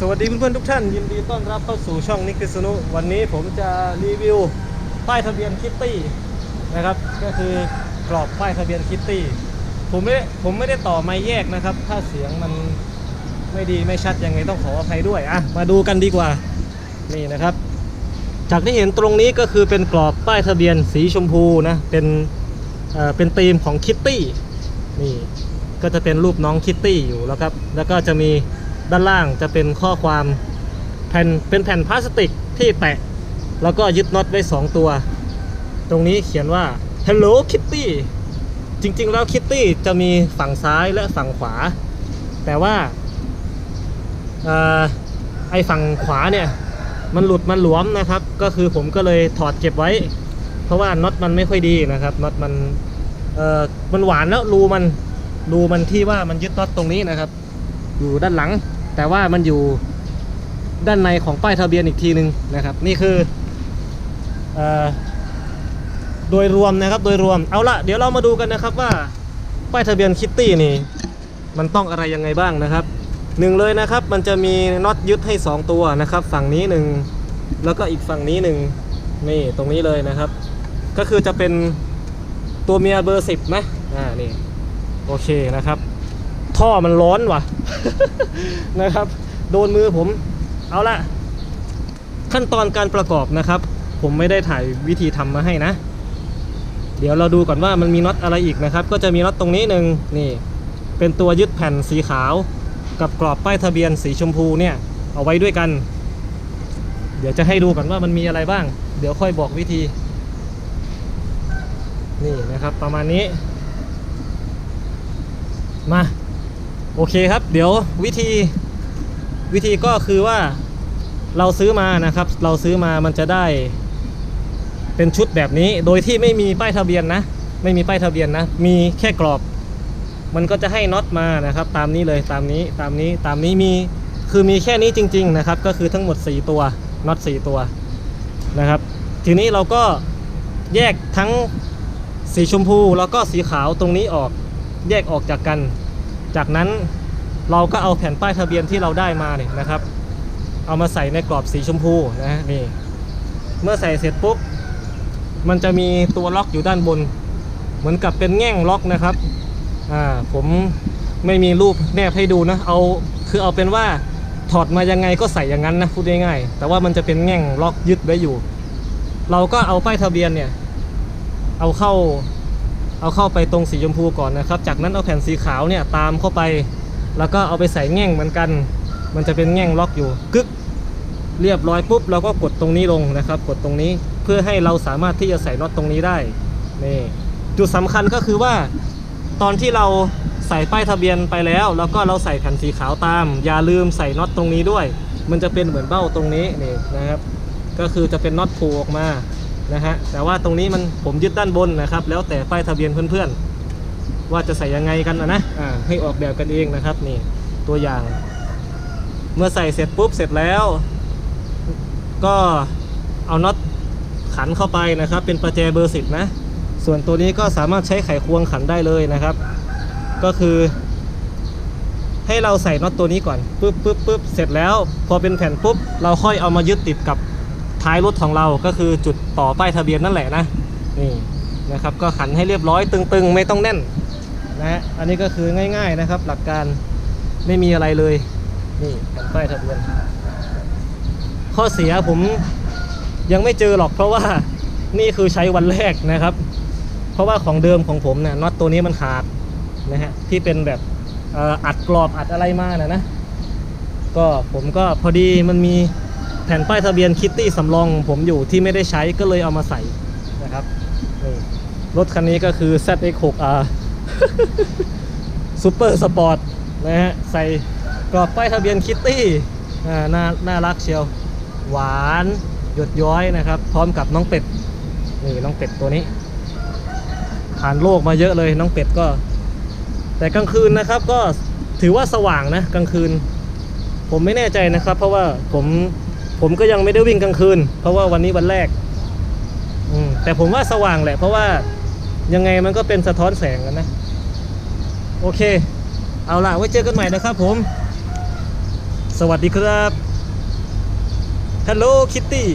สวัสดีเพื่อนๆทุกท่าน ยินดีต้อนรับเข้าสู่ช่องนิกิสนุ วันนี้ผมจะรีวิวป้ายทะเบียนคิตตี้นะครับ ก็คือกรอบป้ายทะเบียนคิตตี้ผมไม่ได้ผมไม่ได้ต่อไม้แยกนะครับ ถ้าเสียงมันไม่ดีไม่ชัดยังไงต้องขออภัยด้วยอะมาดูกันดีกว่านี่นะครับ จากที่เห็นตรงนี้ก็คือเป็นกรอบป้ายทะเบียนสีชมพูนะเป็นเอ่อเป็นธีมของคิตตี้นี่ก็จะเป็นรูปน้องคิตตี้อยู่แล้วครับแล้วก็จะมี ด้านล่างจะเป็นข้อความแผ่นเป็นแผ่นพลาสติกที่แปะแล้วก็ยึดน็อตไว้ 2 ตัว ตรงนี้เขียนว่า Hello Kitty จริง ๆ แล้วคิตตี้จะมีฝั่งซ้ายและฝั่งขวา แต่ว่าออไอฝั่งขวาเนี่ย มันหลุดมันหลวมนะครับ ก็คือผมก็เลยถอดเก็บไว้ เพราะว่าน็อตมันไม่ค่อยดีนะครับน็อตมันเอ่อมันหวานแล้วรูมันรูมันที่ว่ามันยึดน็อตตรงนี้นะครับ อยู่ด้านหลัง แต่ว่ามันอยู่ด้านในของป้ายทะเบียนอีกทีหนึ่งนะครับ นี่คือเอ่อโดยรวมนะครับโดยรวมเอาละเดี๋ยวเรามาดูกันนะครับว่าป้ายทะเบียนคิตตี้นี่มันต้องอะไรยังไงบ้างนะครับหนึ่งเลยนะครับมันจะมีน็อตยึดให้ 2 ตัวนะครับ ฝั่งนี้หนึ่งแล้วก็อีกฝั่งนี้หนึ่งนี่ตรงนี้เลยนะครับ ก็คือจะเป็นตัวเมียเบอร์สิบนะอ่านี่โอเคนะครับ ท่อมันร้อนว่ะ นะครับ โดนมือผม เอาละขั้นตอนการประกอบนะครับ ผมไม่ได้ถ่ายวิธีทำมาให้นะ เดี๋ยวเราดูก่อนว่ามันมีน็อตอะไรอีกนะครับ ก็จะมีน็อตตรงนี้หนึ่งนี่ เป็นตัวยึดแผ่นสีขาว กับกรอบป้ายทะเบียนสีชมพูเนี่ย เอาไว้ด้วยกัน เดี๋ยวจะให้ดูก่อนว่ามันมีอะไรบ้าง เดี๋ยวค่อยบอกวิธี นี่นะครับประมาณนี้ มา โอเคครับ เดี๋ยววิธีวิธีก็คือว่าเราซื้อมานะครับ เราซื้อมามันจะได้ เป็นชุดแบบนี้ โดยที่ไม่มีป้ายทะเบียนนะ ไม่มีป้ายทะเบียนนะ มีแค่กรอบ มันก็จะให้น็อตมานะครับ ตามนี้เลยตามนี้ตามนี้ตามนี้มีคือมีแค่นี้จริง ๆนะครับ ก็คือทั้งหมด 4 ตัวน็อต4ตัวนะครับ ทีนี้เราก็แยกทั้งสีชมพูแล้วก็สีขาวตรงนี้ออกแยกออกจากกัน จากนั้นเราก็เอาแผ่นป้ายทะเบียนที่เราได้มาเนี่ยนะครับ เอามาใส่ในกรอบสีชมพูนะฮะนี่เมื่อใส่เสร็จปุ๊บมันจะมีตัวล็อกอยู่ด้านบน เหมือนกับเป็นแง่งล็อกนะครับอ่าผมไม่มีรูปแนบให้ดูนะเอาคือเอาเป็นว่าถอดมายังไงก็ใส่อย่างนั้นนะพูดง่ายๆแต่ว่ามันจะเป็นแง่งล็อกยึดไว้อยู่ เราก็เอาป้ายทะเบียนเนี่ย เอาเข้า เอาเข้าไปตรงสีชมพูก่อนนะครับ จากนั้นเอาแผ่นสีขาวเนี่ยตามเข้าไป แล้วก็เอาไปใส่แง่งเหมือนกัน มันจะเป็นแง่งล็อกอยู่กึกเรียบร้อยปุ๊บเราก็กดตรงนี้ลงนะครับ กดตรงนี้เพื่อให้เราสามารถที่จะใส่น็อตตรงนี้ได้นี่จุดสำคัญก็คือว่า ตอนที่เราใส่ป้ายทะเบียนไปแล้ว แล้วก็เราใส่แผ่นสีขาวตาม อย่าลืมใส่น็อตตรงนี้ด้วย มันจะเป็นเหมือนเบ้าตรงนี้นี่นะครับ ก็คือจะเป็นน็อตโผลออกมา นะฮะแต่ว่าตรงนี้มันผมยึดด้านบนนะครับ แล้วแต่ป้ายทะเบียนเพื่อนๆ ว่าจะใส่ยังไงกันนะนะอ่าให้ออกแบบกันเองนะครับนี่ตัวอย่าง เมื่อใส่เสร็จปุ๊บเสร็จแล้ว ก็เอาน็อตขันเข้าไปนะครับ เป็นประแจเบอร์สิบนะ ส่วนตัวนี้ก็สามารถใช้ไขควงขันได้เลยนะครับ ก็คือให้เราใส่น็อตตัวนี้ก่อนปุ๊บปุ๊บปุ๊บเสร็จแล้ว พอเป็นแผ่นปุ๊บ เราค่อยเอามายึดติดกับ ท้ายรถของเราก็คือจุดต่อป้ายทะเบียนนั่นแหละนะนี่นะครับก็ขันให้เรียบร้อยตึงๆ ไม่ต้องแน่นนะฮะอันนี้ก็คือง่าย ๆนะครับ หลักการไม่มีอะไรเลยนี่แผ่นป้ายทะเบียน ข้อเสียผมยังไม่เจอหรอกเพราะว่านี่คือใช้วันแรกนะครับ เพราะว่าของเดิมของผมเนี่ยน็อตตัวนี้มันขาดนะฮะที่เป็นแบบอ,อ,อัดกรอบอัดอะไรมานะนะก็ผมก็พอดีมันมี แผ่นป้ายทะเบียนคิตตี้สำรองของผมอยู่ที่ไม่ได้ใช้ก็เลยเอามาใส่นะครับนี่รถคันนี้ก็คือ ZX6R ซูเปอร์สปอร์ตนะฮะใส่กรอบป้ายทะเบียนคิตตี้น่าน่ารักเชียว หวานหยดย้อยนะครับ พร้อมกับน้องเป็ดนี่น้องเป็ดตัวนี้ ผ่านโลกมาเยอะเลยน้องเป็ดก็ แต่กลางคืนนะครับก็ถือว่าสว่างนะกลางคืน ผมไม่แน่ใจนะครับ เพราะว่าผม ผมก็ยังไม่ได้วิ่งกลางคืน เพราะว่าวันนี้วันแรกแต่ผมว่าสว่างแหละ เพราะว่ายังไงมันก็เป็นสะท้อนแสงกันนะ โอเค เอาล่ะ ไว้เจอกันใหม่นะครับผม สวัสดีครับฮัลโหลคิตตี้